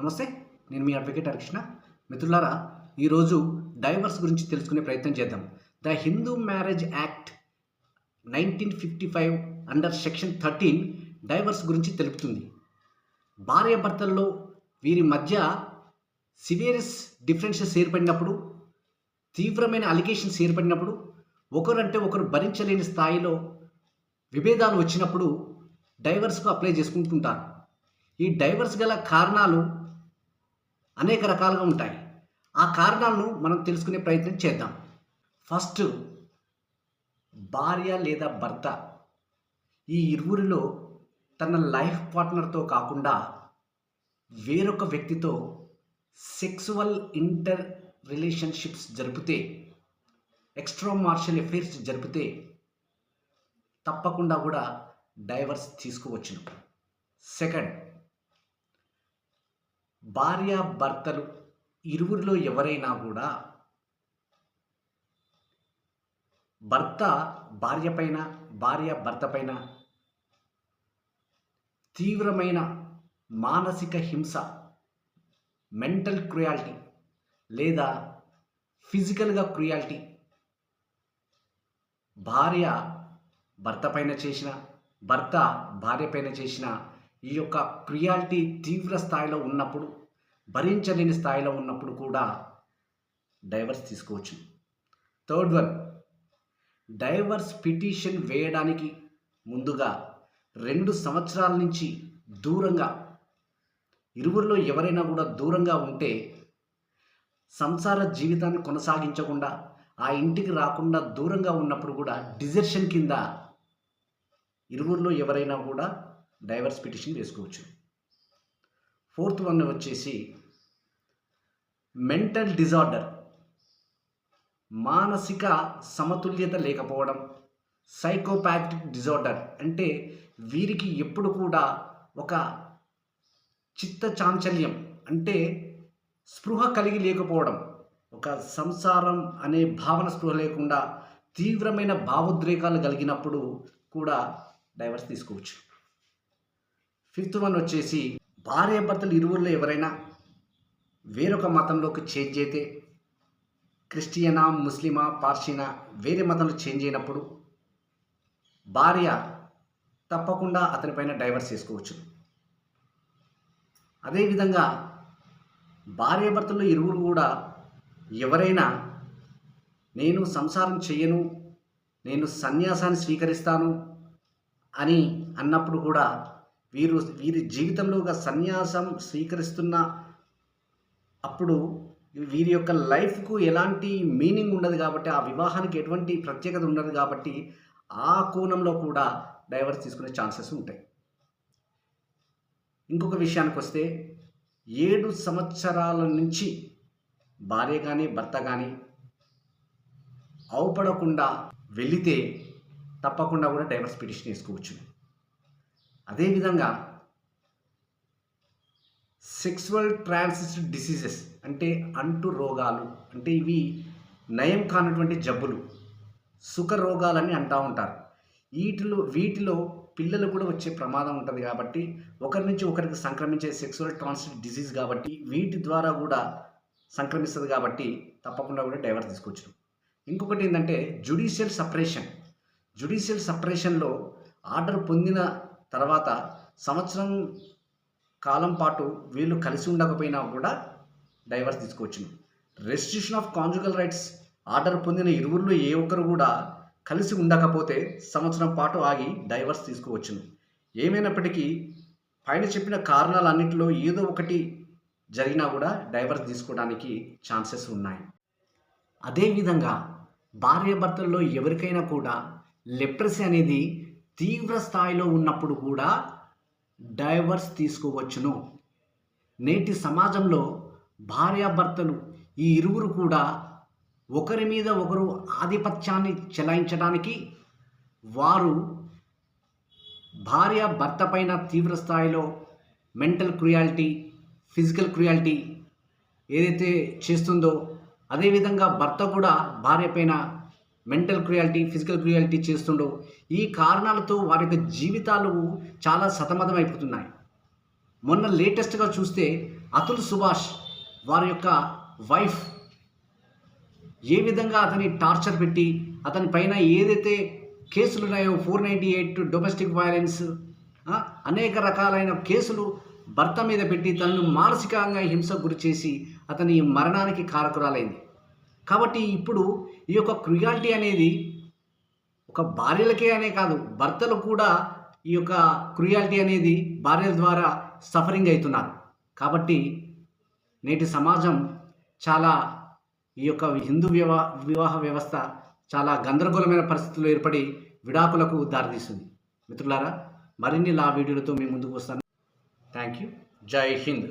నమస్తే నేను మీ అడ్వకేట్ హరికృష్ణ. మిత్రులారా ఈరోజు డైవర్స్ గురించి తెలుసుకునే ప్రయత్నం చేద్దాం. The Hindu marriage act nineteen fifty five under section thirteen divorce గురించి తెలుపుతుంది. భార్యాభర్తల్లో వీరి మధ్య సివియరస్ డిఫరెన్సెస్ ఏర్పడినప్పుడు తీవ్రమైన అలిగేషన్స్ ఏర్పడినప్పుడు ఒకరంటే ఒకరు భరించలేని స్థాయిలో విభేదాలు వచ్చినప్పుడు డైవర్స్కు అప్లై చేసుకుంటుంటారు. ఈ డైవర్స్ గల కారణాలు అనేక రకాలుగా ఉంటాయి. ఆ కారణాలను మనం తెలుసుకునే ప్రయత్నం చేద్దాం. ఫస్ట్ భార్య లేదా భర్త ఈ ఇరువురిలో తన లైఫ్ పార్ట్నర్తో కాకుండా వేరొక వ్యక్తితో సెక్సువల్ ఇంటర్ రిలేషన్షిప్స్ జరిపితే ఎక్స్ట్రా మార్షల్ అఫేర్స్ జరిపితే తప్పకుండా కూడా డైవర్స్ తీసుకోవచ్చును. సెకండ్ భార్య భర్తలు ఇరువురిలో ఎవరైనా కూడా భర్త భార్య పైన భార్య భర్త పైన తీవ్రమైన మానసిక హింస మెంటల్ క్రుయాలిటీ లేదా ఫిజికల్గా క్రుయాలిటీ భార్య భర్త పైన చేసిన భర్త భార్య పైన చేసిన ఈ యొక్క క్రియాలిటీ తీవ్ర స్థాయిలో ఉన్నప్పుడు భరించలేని స్థాయిలో ఉన్నప్పుడు కూడా డైవర్స్ తీసుకోవచ్చు. థర్డ్ వన్ డైవర్స్ పిటిషన్ వేయడానికి ముందుగా రెండు సంవత్సరాల నుంచి దూరంగా ఇరువురిలో ఎవరైనా కూడా దూరంగా ఉంటే సంసార జీవితాన్ని కొనసాగించకుండా ఆ ఇంటికి రాకుండా దూరంగా ఉన్నప్పుడు కూడా డిజర్షన్ కింద ఇరువురిలో ఎవరైనా కూడా డైవర్స్ పిటిషన్ వేసుకోవచ్చు. ఫోర్త్ వన్ వచ్చేసి మెంటల్ డిజార్డర్ మానసిక సమతుల్యత లేకపోవడం సైకోపాథిక్ డిజార్డర్ అంటే వీరికి ఎప్పుడు కూడా ఒక చిత్త చాంచల్యం అంటే స్పృహ కలిగి లేకపోవడం ఒక సంసారం అనే భావన స్పృహ లేకుండా తీవ్రమైన భావోద్రేకాలు కలిగినప్పుడు కూడా డైవర్స్ తీసుకోవచ్చు. ఫిఫ్త్ వన్ వచ్చేసి భార్యాభర్తలు ఇరువురిలో ఎవరైనా వేరొక మతంలోకి చేంజ్ అయితే క్రిస్టియనా ముస్లిమా పార్షినా వేరే మతంలో చేంజ్ అయినప్పుడు భార్య తప్పకుండా అతనిపైన డైవర్స్ చేసుకోవచ్చు. అదేవిధంగా భార్యాభర్తలు ఇరువురు కూడా ఎవరైనా నేను సంసారం చెయ్యను నేను సన్యాసాన్ని స్వీకరిస్తాను అని అన్నప్పుడు కూడా వీరు వీరి జీవితంలో ఒక సన్యాసం స్వీకరిస్తున్న అప్పుడు వీరి యొక్క లైఫ్కు ఎలాంటి మీనింగ్ ఉండదు కాబట్టి ఆ వివాహానికి ఎటువంటి ప్రత్యేకత ఉండదు కాబట్టి ఆ కోణంలో కూడా డైవర్స్ తీసుకునే ఛాన్సెస్ ఉంటాయి. ఇంకొక విషయానికి వస్తే ఏడు సంవత్సరాల నుంచి భార్య కానీ భర్త కానీ అవపడకుండా వెళితే తప్పకుండా కూడా డైవర్స్ పిటిషన్ వేసుకోవచ్చు. అదేవిధంగా సెక్సువల్ ట్రాన్సిస్డ్ డిసీజెస్ అంటే అంటు రోగాలు అంటే ఇవి నయం కానటువంటి జబ్బులు సుఖ రోగాలని అంటూ ఉంటారు. వీటిలో వీటిలో పిల్లలు కూడా వచ్చే ప్రమాదం ఉంటుంది కాబట్టి ఒకరి నుంచి ఒకరికి సంక్రమించే సెక్సువల్ ట్రాన్స్మిట్ డిసీజ్ కాబట్టి వీటి ద్వారా కూడా సంక్రమిస్తుంది కాబట్టి తప్పకుండా కూడా డైవర్స్ తీసుకోవచ్చు ఇంకొకటి ఏంటంటే జుడిషియల్ సపరేషన్ జుడిషియల్ సపరేషన్లో ఆర్డర్ పొందిన తర్వాత సంవత్సరం కాలం పాటు వీళ్ళు కలిసి ఉండకపోయినా కూడా డైవర్స్ తీసుకోవచ్చును. Restriction of conjugal rights order పొందిన ఇరువురిలో ఏ ఒక్కరు కూడా కలిసి ఉండకపోతే సంవత్సరం పాటు ఆగి డైవర్స్ తీసుకోవచ్చును. ఏమైనప్పటికీ పైన చెప్పిన కారణాలన్నింటిలో ఏదో ఒకటి జరిగినా కూడా డైవర్స్ తీసుకోవడానికి ఛాన్సెస్ ఉన్నాయి. అదేవిధంగా భార్యాభర్తల్లో ఎవరికైనా కూడా లెప్రసీ అనేది తీవ్ర స్థాయిలో ఉన్నప్పుడు కూడా డైవర్స్ తీసుకోవచ్చును. నేటి సమాజంలో భార్యాభర్తలు ఈ ఇరువురు కూడా ఒకరి మీద ఒకరు ఆధిపత్యాన్ని చెలాయించడానికి వారు భార్య భర్త పైన తీవ్ర స్థాయిలో మెంటల్ క్రుయాలిటీ ఫిజికల్ క్రుయాలిటీ ఏదైతే చేస్తుందో అదేవిధంగా భర్త కూడా భార్య పైన మెంటల్ క్రియాలిటీ ఫిజికల్ క్రియాలిటీ చేస్తుండో ఈ కారణాలతో వారి యొక్క జీవితాలు చాలా సతమతం అయిపోతున్నాయి మొన్న లేటెస్ట్గా చూస్తే అతుల్ సుభాష్ వారి యొక్క వైఫ్ ఏ విధంగా అతని టార్చర్ పెట్టి అతని పైన ఏదైతే కేసులు ఉన్నాయో four ninety eight domestic violence అనేక రకాలైన కేసులు భర్త మీద పెట్టి తనను మానసికంగా హింసకు గురి చేసి అతని మరణానికి కారకురాలైంది. కాబట్టి ఇప్పుడు ఈ యొక్క క్రుయాలిటీ అనేది ఒక భార్యలకే అనే కాదు భర్తలు కూడా ఈ యొక్క క్రుయాలిటీ అనేది భార్యల ద్వారా సఫరింగ్ అవుతున్నారు. కాబట్టి నేటి సమాజం చాలా ఈ యొక్క హిందూ వివాహ వివాహ వ్యవస్థ చాలా గందరగోళమైన పరిస్థితులు ఏర్పడి విడాకులకు దారితీస్తుంది మిత్రులారా మరిన్ని లా వీడియోలతో మీ ముందుకు వస్తాను. థ్యాంక్ యూ జై హింద్.